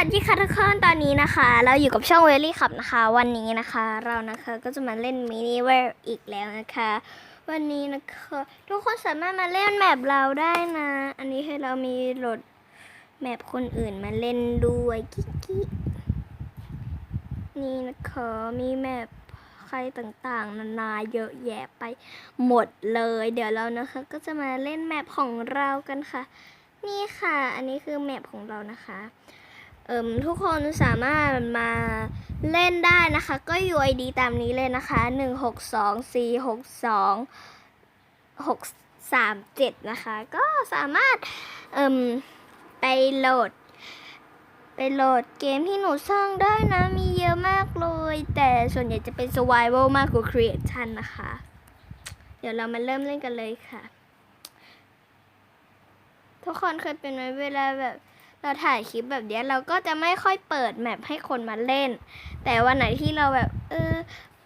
วัสดีค่ะทุกคนตอนนี้นะคะ เราอยู่กับช่องเวลี่ขับนะคะ วันนี้นะคะ เรานะคะก็จะมาเล่นมินิเวลอีกแล้วนะคะ วันนี้นะคะ ทุกคนสามารถมาเล่นแมปเราได้นะ อันนี้ให้เรามีโหลดแมปคนอื่นมาเล่นด้วยกิ๊กกิ๊กนี่นะคะมีแมปใครต่างๆ นานาเยอะแยะไปหมดเลย เดี๋ยวเรานะคะ ก็จะมาเล่นแมปของเรากันค่ะ นี่ค่ะ อันนี้คือแมปของเรานะคะ เอิมทุกคนสามารถมาเล่นได้นะคะ ก็ UID ตามนี้เลยนะคะ 1 6 2 4 6 2 6 3 7 นะคะ ก็สามารถเอิมไปโหลด ไปโหลดเกมที่หนูสร้างได้นะ มีเยอะมากเลย แต่ส่วนใหญ่จะเป็น survival มากกว่า creation นะคะ เดี๋ยวเรามาเริ่มเล่นกันเลยค่ะ ทุกคนเคยเป็นไหมเวลาแบบ เราถ่ายคลิปแบบนี้เราก็จะไม่ค่อยเปิดแมปให้คนมาเล่น แต่วันไหนที่เราแบบ เออ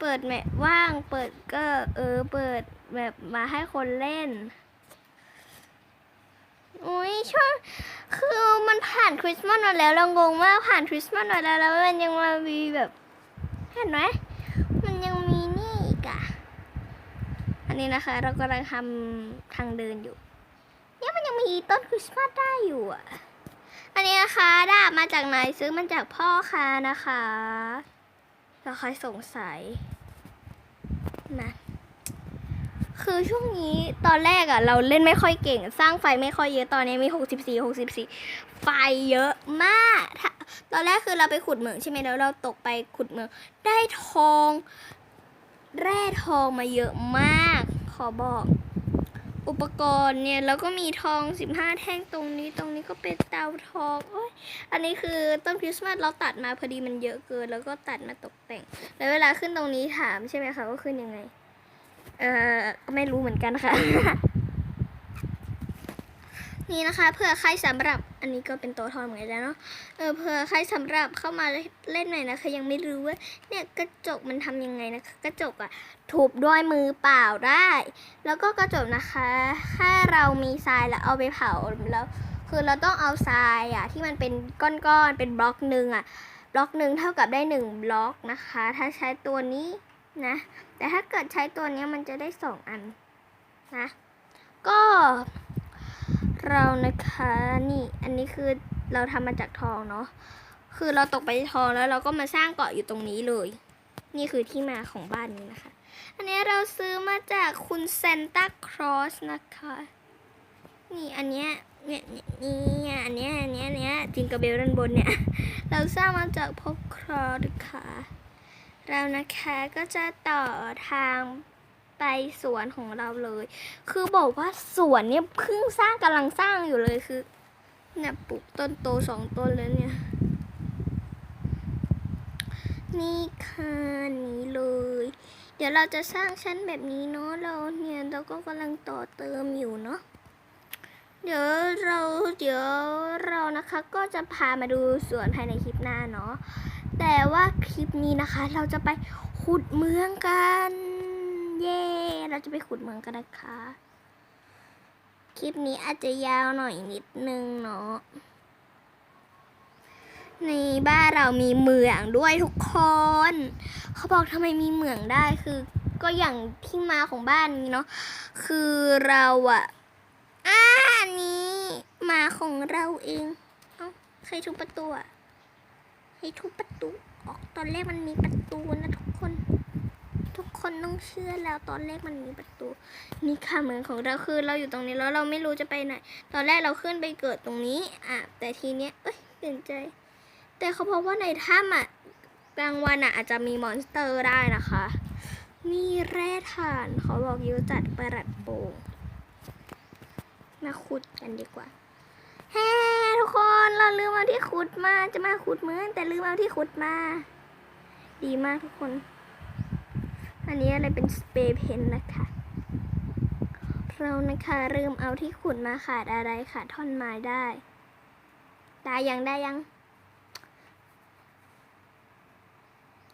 เปิดแมปว่าง เปิดก็เออ เปิดแบบมาให้คนเล่นอุ้ยช่วงคือมันผ่านคริสต์มาสมาแล้วเรางงมากผ่านคริสต์มาสมาแล้วแล้วมันยังมามีแบบเห็นไหมมันยังมีนี่อีกอะอันนี้นะคะ เรากำลังทำทางเดินอยู่เนี่ยมันยังมีต้นคริสต์มาสได้อยู่อะ อันนี้นะคะ ดาบมาจากไหนซื้อมาจากพ่อค้านะคะ เราใครสงสัยนะคือช่วงนี้ตอนแรกอะเราเล่นไม่ค่อยเก่ง สร้างไฟไม่ค่อยเยอะตอนนี้มี 64 64 ไฟเยอะมากตอนแรกคือเราไปขุดเหมืองใช่ไหมแล้วเราตกไปขุดเหมือง ได้ทอง แร่ทองมาเยอะมาก ขอบอก อุปกรณ์เนี่ยแล้วก็มีทอง15แท่งตรงนี้ตรงนี้ก็เป็นเตาทองโอ้ยอันนี้คือต้นคริสต์มาสเราตัดมาพอดีมันเยอะเกิน แล้วก็ตัดมาตกแต่ง แล้วเวลาขึ้นตรงนี้ถามใช่ไหมคะว่าขึ้นยังไง เออก็ไม่รู้เหมือนกันค่ะ นี่นะคะเผื่อใครสำหรับอันนี้ก็เป็นโต๊ะทองเหมือนกันเนาะเออเผื่อใครสำหรับเข้ามาเล่นหน่อยนะคะ ยังไม่รู้ว่าเนี่ยกระจกมันทำยังไงนะคะ กระจกอะทุบด้วยมือเปล่าได้ แล้วก็กระจกนะคะถ้าเรามีทรายแล้วเอาไปเผาแล้ว คือเราต้องเอาทรายอะที่มันเป็นก้อนๆเป็นบล็อกหนึ่งอะบล็อกหนึ่งเท่ากับได้หนึ่งบล็อกนะคะ ถ้าใช้ตัวนี้นะ แต่ถ้าเกิดใช้ตัวนี้มันจะได้สองอันนะ ก็ เรานะคะนี่อันนี้คือเราทำมาจากทองเนาะคือเราตกไปทองแล้วเราก็มาสร้างเกาะอยู่ตรงนี้เลย นี่คือที่มาของบ้านนี้นะคะ อันนี้เราซื้อมาจากคุณเซนต้าครอสนะคะนี่อันเนี้ยเนี่ยเนี่ยอันเนี้ยอันเนี้ยเนี้ยจิงกระเบลด้านบนเนี่ย เราสร้างมาจากพวกครอสค่ะเรานะคะก็จะต่อทาง ไปสวนของเราเลย คือบอกว่าสวนเนี่ยเพิ่งสร้างกำลังสร้างอยู่เลยคือเนี่ยปลูกต้นโตสองต้นแล้วเนี่ย นี่ค่ะนี้เลย เดี๋ยวเราจะสร้างชั้นแบบนี้เนาะเราเนี่ยเราก็กำลังต่อเติมอยู่เนาะเดี๋ยวเราเดี๋ยวเรานะคะก็จะพามาดูสวนภายในคลิปหน้าเนาะแต่ว่าคลิปนี้นะคะเราจะไปขุดเมืองกัน เย้ เราจะไปขุดเมืองกันนะคะ คลิปนี้อาจจะยาวหน่อยนิดนึงเนาะ ในบ้านเรามีเหมืองด้วยทุกคน เขาบอกทำไมมีเหมืองได้คือ ก็อย่างที่มาของบ้านนี้เนาะ คือเราอะอ่านี้มาของเราเอง เอ้าใครทุบประตูอะให้ทุบประตู ออกตอนแรกมันมีประตูนะทุกคน คนต้องเชื่อแล้วตอนแรกมันมีประตู นี่ค่ะเหมืองของเราคือเราอยู่ตรงนี้แล้วเราไม่รู้จะไปไหน ตอนแรกเราขึ้นไปเกิดตรงนี้ อะ แต่ทีเนี้ยเอ้ยเปลี่ยนใจ แต่เขาบอกว่าในถ้ำอะกลางวันอะอาจจะมีมอนสเตอร์ได้นะคะ นี่แร่ถ่านเขาบอกยอะจัดประหลัดโป่งมาขุดกันดีกว่าเฮ้ทุกคนเราลืมเอาที่ขุดมาจะมาขุดเหมือนแต่ลืมเอาที่ขุดมา ดีมากทุกคน อันนี้อะไรเป็นสเปรย์เพนนะคะ เรานะคะลืมเอาที่ขุดมาขาดอะไรขาดท่อนไม้ได้ ได้ยังได้ยัง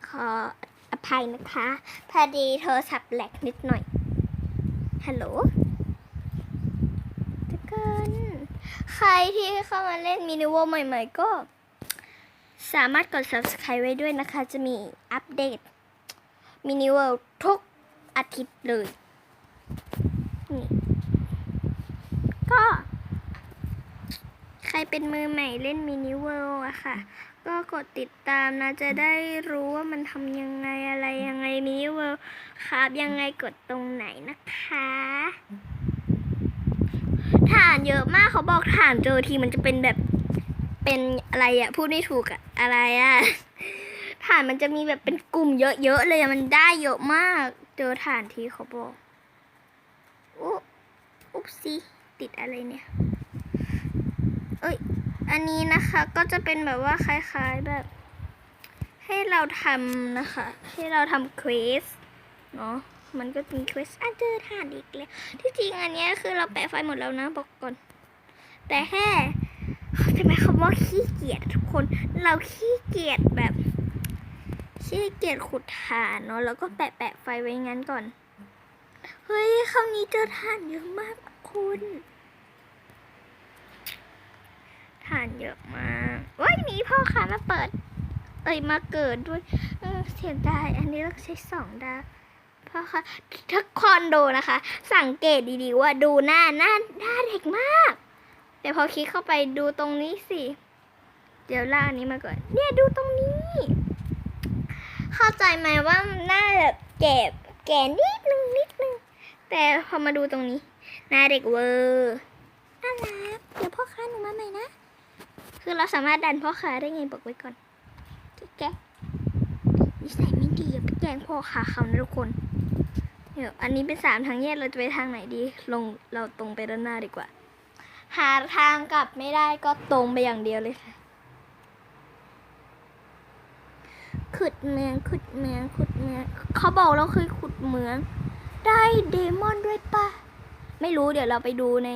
ขออภัยนะคะ พอดีโทรศัพท์แหลกนิดหน่อย ฮัลโหลทุกคนใครที่เข้ามาเล่นมินิโวใหม่ ๆ ก็สามารถกด subscribe ไว้ด้วยนะคะ จะมีอัปเดต มินิเวิลด์ทุกอาทิตย์เลยนี่ก็ ใครเป็นมือใหม่เล่นมินิเวิลด์อะค่ะ ก็กดติดตามนะ จะได้รู้ว่ามันทำยังไงอะไรยังไงมินิเวิลด์ครับยังไงกดตรงไหนนะคะฐานเยอะมากเขาบอกฐานเจอทีมันจะเป็นแบบเป็นอะไรอะพูดไม่ถูกอะอะไรอะ ฐานมันจะมีแบบเป็นกลุ่มเยอะๆเลยมันได้เยอะมาก เจอฐานทีเขาบอกอุ๊บอุ๊บซีติดอะไรเนี่ย เอ้ย อันนี้นะคะก็จะเป็นแบบว่าคล้ายๆแบบ ให้เราทำนะคะ ให้เราทำเควสเนาะมันก็จะมีเควสอะเจอฐานอีกแล้วที่จริงอันนี้คือเราแปะไฟหมดแล้วนะบอกก่อน แต่แค่จะหมายความว่าขี้เกียจทุกคนเราขี้เกียจแบบ ขี้เกียจขุดฐานเนาะแล้วก็แปะแปะไฟไว้งั้นก่อน เฮ้ยคราวนี้เจอฐานเยอะมากคุณฐานเยอะมากว้ายมีพ่อค้ามาเปิด เอ้ยมาเกิดด้วยเสียดายอันนี้ต้องใช้สองดาวพ่อค้าทุกคนดูนะคะ สังเกตดีๆว่าดูหน้าหน้าหน้าเด็กมากแต่พอคลิกเข้าไปดูตรงนี้สิ เดี๋ยวล่าอันนี้มาก่อน เนี่ยดูตรงนี้ เข้าใจไหมว่าหน้าแบบแก่แก่นิดนึงนิดนึง แต่พอมาดูตรงนี้หน้าเด็กเวอร์น่ารักเดี๋ยวพ่อค้าหนูมาใหม่นะ คือเราสามารถดันพ่อค้าได้ไงบอกไว้ก่อนแกนิสัยไม่ดีอย่าไปแกล้งพ่อค้าเขานะทุกคนเดี๋ยวอันนี้เป็นสามทางแยกเราจะไปทางไหนดี ลงเราตรงไปด้านหน้าดีกว่า หาทางกลับไม่ได้ก็ตรงไปอย่างเดียวเลยค่ะ ขุดเมืองขุดเมืองขุดเมืองเขาบอกเราเคยขุดเมือง ได้เดมอนด้วยปะไม่รู้เดี๋ยวเราไปดูใน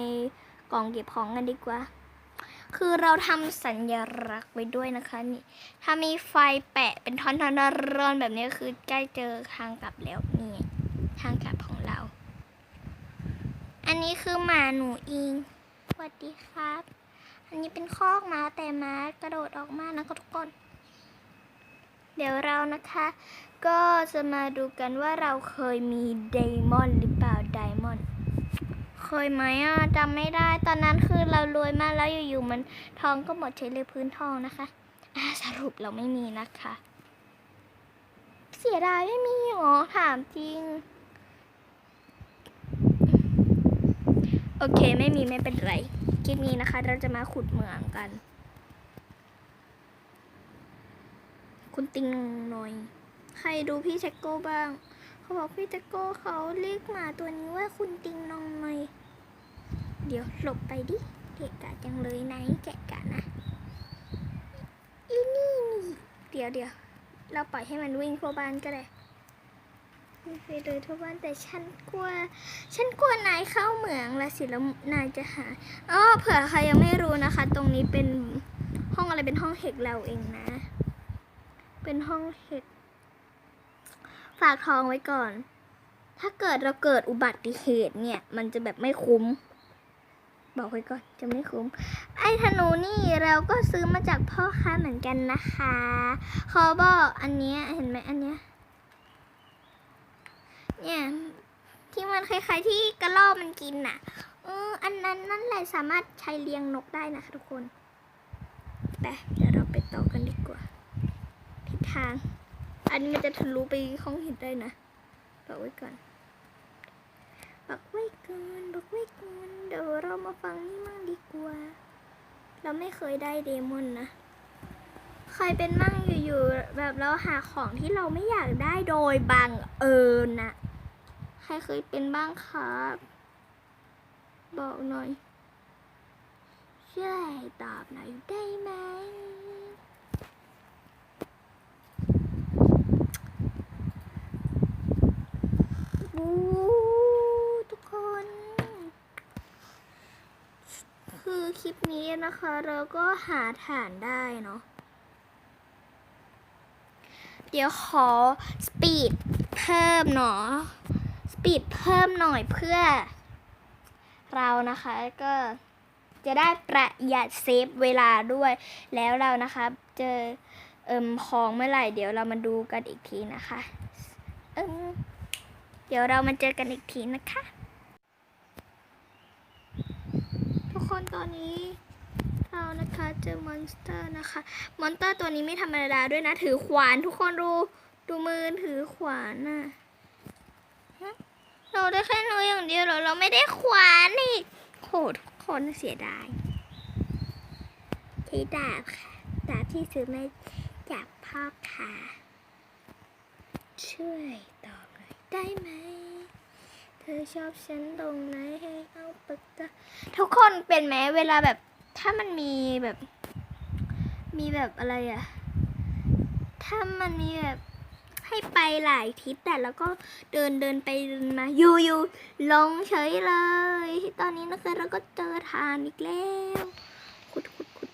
กล่องเก็บของกันดีกว่า คือเราทำสัญลักษณ์ไว้ด้วยนะคะนี่ถ้ามีไฟแปะเป็นท่อนๆร้อนแบบนี้คือใกล้เจอทางกลับแล้วนี่ทางกลับของเรา อันนี้คือหมาหนูเองสวัสดีครับ อันนี้เป็นคอกม้าแต่ม้ากระโดดออกมานะทุกคน เดี๋ยวเรานะคะ ก็จะมาดูกันว่าเราเคยมีไดมอนด์หรือเปล่าไดมอนด์เคยไหมอะจำไม่ได้ตอนนั้นคือเรารวยมากแล้วอยู่ๆมันทองก็หมดใช้เลยพื้นทองนะคะสรุปเราไม่มีนะคะ เสียดายไม่มีหรอถามจริง โอเคไม่มีไม่เป็นไร คลิปนี้นะคะ เราจะมาขุดเหมืองกัน คุณติงหน่อย ใครดูพี่แจ็คโก้บ้าง เขาบอกพี่แจ็คโก้เขาเรียกหมาตัวนี้ว่าคุณติงนองหน่อย เดี๋ยวหลบไปดิเกะกะจังเลยไหนแกะกะนะอีนี่นี่เดี๋ยวเดี๋ยวเราปล่อยให้มันวิ่งทั่วบ้านก็ได้วิ่งไปเลยทั่วบ้านแต่ฉันกลัว ฉันกลัวนายเข้าเหมืองละสิแล้วนายจะหาอ๋อเผื่อใครยังไม่รู้นะคะ ตรงนี้เป็นห้องอะไรเป็นห้องเฮกเราเองนะ เป็นห้องเห็ด ฝากทองไว้ก่อน ถ้าเกิดเราเกิดอุบัติเหตุเนี่ย มันจะแบบไม่คุ้ม บอกไว้ก่อนจะไม่คุ้ม ไอ้ธนูนี่เราก็ซื้อมาจากพ่อค้าเหมือนกันนะคะเขาบอกอันเนี้ยเห็นไหมอันเนี้ย เนี่ยที่มันคล้ายๆที่กระรอกมันกินน่ะเอออันนั้นนั่นแหละสามารถใช้เลี้ยงนกได้นะคะทุกคน ไป เดี๋ยวเราไปต่อกันดีกว่า ทาง อันนี้มันจะทะลุไปห้องเห็ดได้นะบอกไว้ก่อนบอกไว้ก่อนบอกไว้ก่อนเดี๋ยวเรามาฟังนี่มั่งดีกว่า เราไม่เคยได้เดมอนนะใครเป็นมั่งอยู่ๆแบบเราหาของที่เราไม่อยากได้โดยบังเอิญน่ะใครเคยเป็นบ้างครับ บอกหน่อยช่วยตอบหน่อยได้ไหม บูทุกคน คือคลิป นี้นะคะ เราก็หาฐานได้เนาะเดี๋ยวขอสปีดเพิ่มเนาะสปีดเพิ่มหน่อยเพื่อ เรานะคะก็จะได้ประหยัดเซฟเวลาด้วย แล้วเรานะคะเจอเอิมของเมื่อไหร่ เดี๋ยวเรามาดูกันอีกทีนะคะเอิมเดี๋ยวเรามาเจอกันอีกทีนะคะ ทุกคนตอนนี้ เรานะคะเจอมอนสเตอร์นะคะ มอนสเตอร์ตัวนี้ไม่ธรรมดาด้วยนะ ถือขวานทุกคนดูดูมือถือขวานน่ะเราได้แค่น้อยอย่างเดียวเหรอเราไม่ได้ขวานอีกโหทุกคนเสียดายที่ดาบค่ะ ดาบที่ซื้อมาจากพ่อค่ะ ช่วยตอบหน่อยได้ไหม เธอชอบฉันตรงไหนให้เอาปากกาทุกคนเป็นไหมเวลาแบบ ถ้ามันมีแบบ มีแบบอะไรอะถ้ามันมีแบบให้ไปหลายทิศแต่แล้วก็เดินเดินไปเดินมาอยู่อยู่ลงเฉยเลย ตอนนี้นะคะเราก็เจอทานอีกแล้วขุดขุดขุด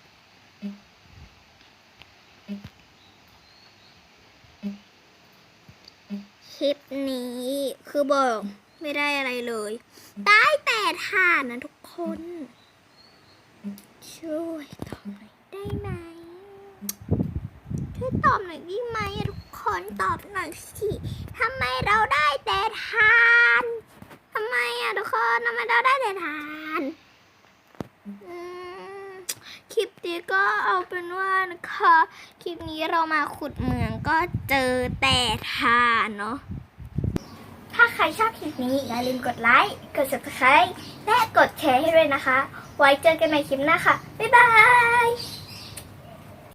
คลิปนี้คือบอกไม่ได้อะไรเลย ได้แต่ทานนะทุกคน ช่วยตอบหน่อยได้ไหมช่วยตอบหน่อยได้ไหมทุกคนตอบหน่อยสิทำไมเราได้แต่ทานทำไมอะทุกคนทำไมเราได้แต่ทานคลิปนี้ก็เอาเป็นว่านะคะ คลิปนี้เรามาขุดเหมืองก็เจอแต่ทานเนาะ ถ้าใครชอบคลิปนี้อย่าลืมกดไลค์ กด subscribe และกดแชร์ให้ด้วยนะคะ ไว้เจอกันในคลิปหน้าค่ะ บ๊ายบาย